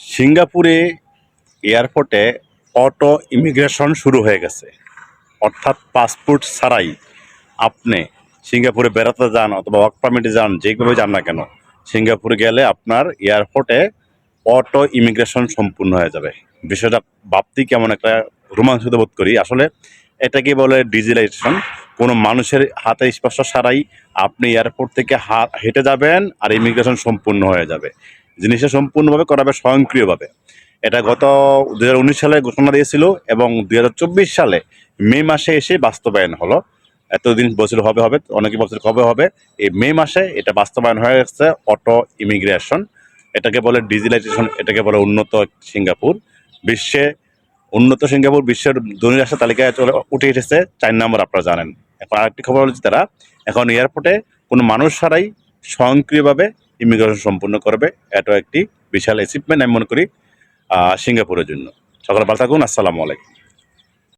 সিঙ্গাপুরে এয়ারপোর্টে auto immigration শুরু হয়ে গেছে। অর্থাৎ পাসপোর্ট ছাড়াই আপনি সিঙ্গাপুরে বেড়াতে যান অথবা ওয়ার্ক পারমিটে যান, যেভাবে যান না কেন, সিঙ্গাপুরে গেলে আপনার এয়ারপোর্টে অটো ইমিগ্রেশন সম্পূর্ণ হয়ে যাবে। বিষয়টা ভাবতেই কেমন একটা রোমাঞ্চিত বোধ করি। আসলে এটাকে বলে ডিজিটাইজেশন কোনো মানুষের হাতে স্পর্শ ছাড়াই আপনি এয়ারপোর্ট থেকে হেঁটে যাবেন আর ইমিগ্রেশন সম্পূর্ণ হয়ে যাবে। জিনিসটা সম্পূর্ণভাবে করাবে স্বয়ংক্রিয়ভাবে। এটা গত দুহাজার উনিশ সালে ঘোষণা দিয়েছিল এবং দু হাজার চব্বিশ সালে মে মাসে এসে বাস্তবায়ন হলো। এতদিন বছর হবে হবে, অনেকে বছর কবে হবে? এই মে মাসে এটা বাস্তবায়ন হয়ে গেছে অটো ইমিগ্রেশন। এটাকে বলে ডিজিটালাইজেশন এটাকে বলে উন্নত সিঙ্গাপুর। বিশ্বে উন্নত সিঙ্গাপুর বিশ্বের ধনী রাষ্ট্রের তালিকায় চলে, উঠে এসেছে। চার নম্বর আপনারা জানেন। এখন আরেকটি খবর হচ্ছে তারা, এখন এয়ারপোর্টে কোনো মানুষ ছাড়াই স্বয়ংক্রিয়ভাবে ইমিগ্রেশন সম্পূর্ণ করবে। এটা একটি বিশাল অ্যাচিভমেন্ট আমি মনে করি সিঙ্গাপুরের জন্য। সকলে ভালো থাকুন, আসসালামু আলাইকুম।